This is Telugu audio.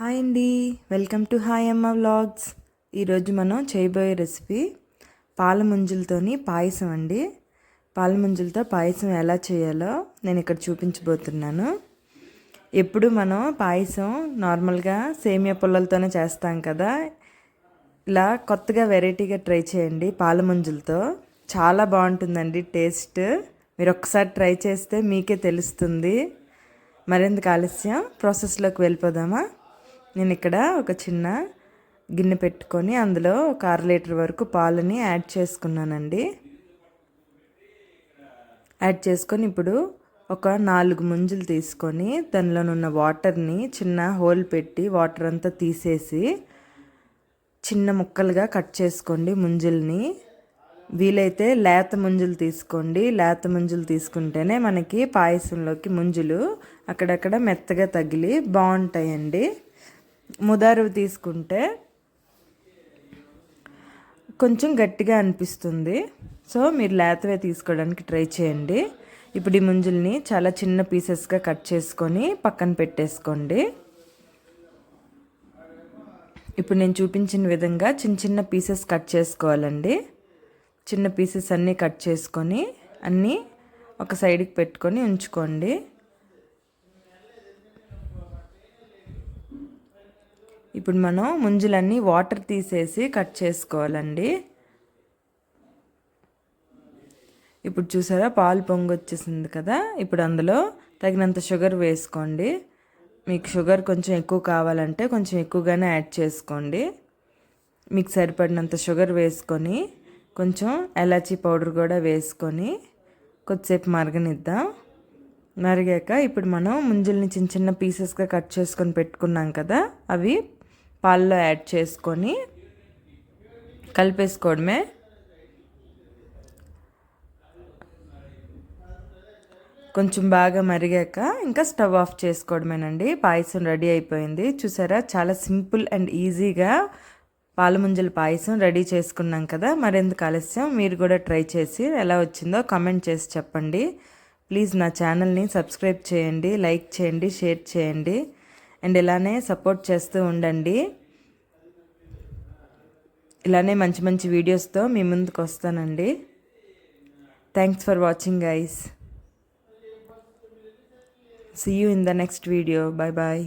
హాయ్ అండి. Welcome to hi Amma vlogs. ఈరోజు మనం చేయబోయే రెసిపీ పాల ముంజులతోని పాయసం అండి. పాల ముంజులతో పాయసం ఎలా చేయాలో నేను ఇక్కడ చూపించబోతున్నాను. ఎప్పుడు మనం పాయసం నార్మల్గా సేమియా పుల్లలతోనే చేస్తాం కదా. ఇలా కొత్తగా వెరైటీగా ట్రై చేయండి పాల ముంజులతో. చాలా బాగుంటుందండి టేస్ట్. మీరు ఒక్కసారి ట్రై చేస్తే మీకే తెలుస్తుంది. మరింత ఆలస్యం ప్రాసెస్లోకి వెళ్ళిపోదామా? నేను ఇక్కడ ఒక చిన్న గిన్నె పెట్టుకొని అందులో ఒక అర లీటర్ వరకు పాలని యాడ్ చేసుకున్నానండి. యాడ్ చేసుకొని ఇప్పుడు ఒక నాలుగు ముంజులు తీసుకొని దానిలోనున్న వాటర్ని చిన్న హోల్ పెట్టి వాటర్ అంతా తీసేసి చిన్న ముక్కలుగా కట్ చేసుకోండి ముంజుల్ని. వీలైతే లేత ముంజులు తీసుకోండి. లేత ముంజులు తీసుకుంటేనే మనకి పాయసంలోకి ముంజులు అక్కడక్కడ మెత్తగా తగిలి బాగుంటాయండి. ముదారు తీసుకుంటే కొంచెం గట్టిగా అనిపిస్తుంది. సో మీరు లేతవే తీసుకోవడానికి ట్రై చేయండి. ఇప్పుడు ఈ ముంజుల్ని చాలా చిన్న పీసెస్గా కట్ చేసుకొని పక్కన పెట్టేసుకోండి. ఇప్పుడు నేను చూపించిన విధంగా చిన్న చిన్న పీసెస్ కట్ చేసుకోవాలండి. చిన్న పీసెస్ అన్నీ కట్ చేసుకొని అన్నీ ఒక సైడ్కి పెట్టుకొని ఉంచుకోండి. ఇప్పుడు మనం ముంజులన్నీ వాటర్ తీసేసి కట్ చేసుకోవాలండి. ఇప్పుడు చూసారా పాలు పొంగు వచ్చేసింది కదా? ఇప్పుడు అందులో తగినంత షుగర్ వేసుకోండి. మీకు షుగర్ కొంచెం ఎక్కువ కావాలంటే కొంచెం ఎక్కువగానే యాడ్ చేసుకోండి. మీకు సరిపడినంత షుగర్ వేసుకొని కొంచెం ఎలాచీ పౌడర్ కూడా వేసుకొని కొద్దిసేపు మరగనిద్దాం. మరిగాక ఇప్పుడు మనం ముంజుల్ని చిన్న చిన్న పీసెస్గా కట్ చేసుకొని పెట్టుకున్నాం కదా అవి పాల్లో యాడ్ చేసుకొని కలిపేసుకోవడమే. కొంచెం బాగా మరిగాక ఇంకా స్టవ్ ఆఫ్ చేసుకోవడమేనండి. పాయసం రెడీ అయిపోయింది. చూసారా? చాలా సింపుల్ అండ్ ఈజీగా పాలముంజల పాయసం రెడీ చేసుకున్నాం కదా. మరెందుకు ఆలస్యం? మీరు కూడా ట్రై చేసి ఎలా వచ్చిందో కామెంట్ చేసి చెప్పండి. ప్లీజ్ నా ఛానల్ని సబ్స్క్రైబ్ చేయండి లైక్ చేయండి షేర్ చేయండి. అండ్ ఇలానే సపోర్ట్ చేస్తూ ఉండండి. ఇలానే మంచి మంచి వీడియోస్తో మీ ముందుకు వస్తానండి. Thanks for watching guys see you in the next video bye bye